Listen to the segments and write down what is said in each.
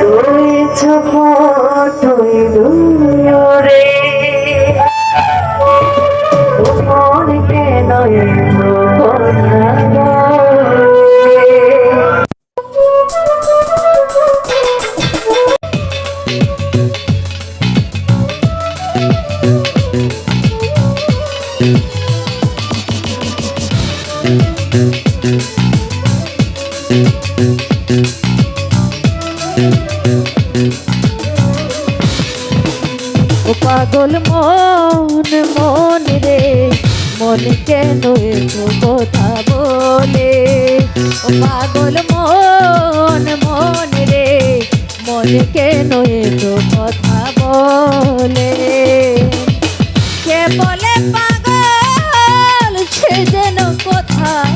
রয়েছ কতই দূরে। পাগল মন মন রে। মন কেন এত কথা বলে? ও পাগল মন মন রে। মন কেন এত কথা বলে? কে বলে পাগল? সে যেন কোথায়?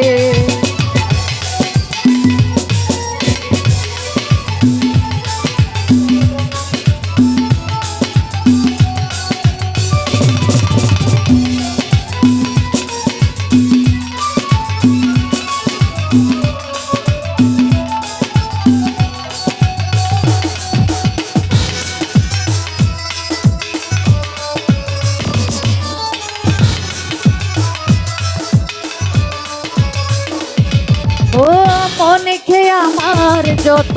খেয়ে আমার যত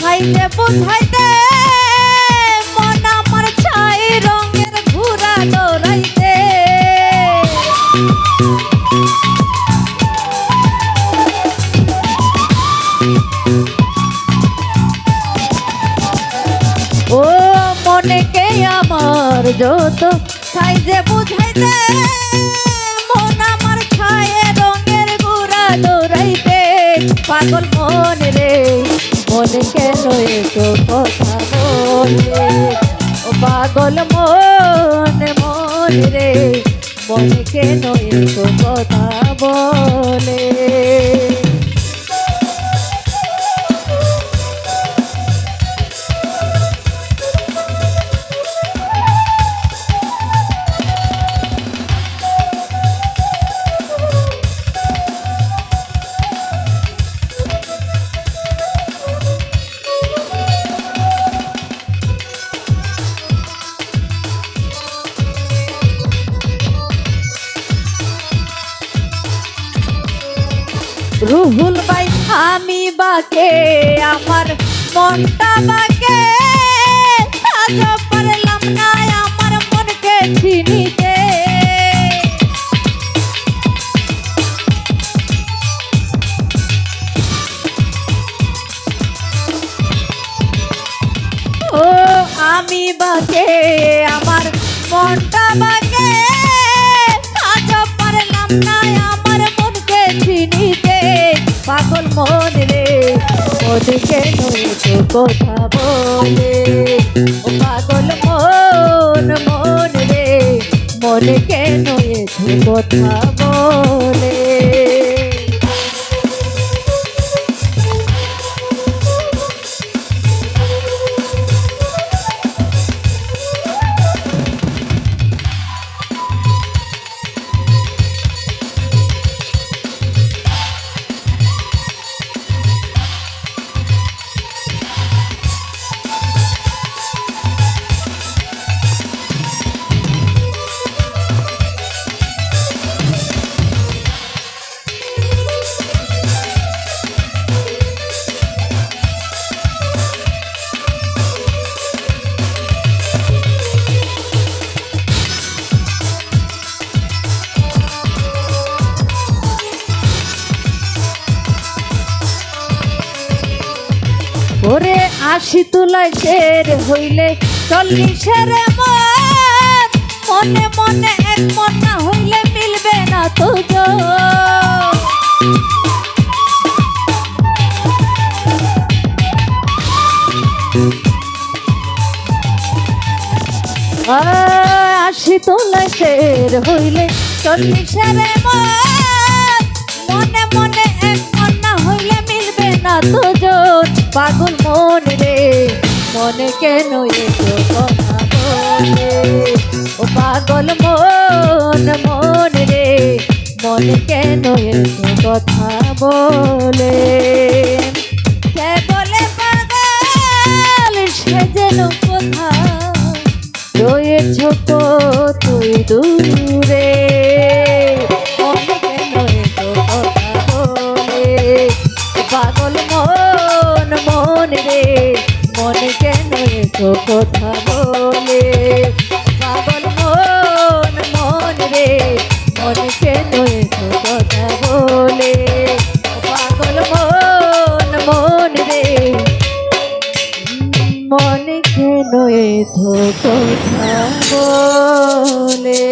খাইতে বুঝাইতে, মন আমার ছাই রঙের ঘুরা দৌড়াইতে ও মনে কে আমার যত খাইতে বুঝাইতে পাগল মন রে, মনে কেন এতো কথা বলে? ও পাগল মন মন রে, মনে কেন এতো কথা বলে? রুহুল ভাই, আমি বাকে, আমার মনটা বাকে। পারলাম না আমার মনকে চিনিতে ও, আমি বাকে, আমার মনটা বাকে। মনকে নয়তো কথা বলে? ও পাগল মন মন রে কেন নয়তো কথা বলে? ওরে আশি তুলায় শের হইলে চল্লিশের মন মনে মনে এক মন না হইলে মিলবে না তো জোর। আশি তোলা শের হইলে চল্লিশের মন মনে তোজন। পাগল মন রে, মনে কেন এসো কথা ও পাগল মন মন রে, মনে কেন এসো কথা বলে? কেন কথা বলে। পাগল মন মন রে, মনে কেন এতো কথা বলে? পাগল মন মন রে, মনে কেন এতো কথা বলে?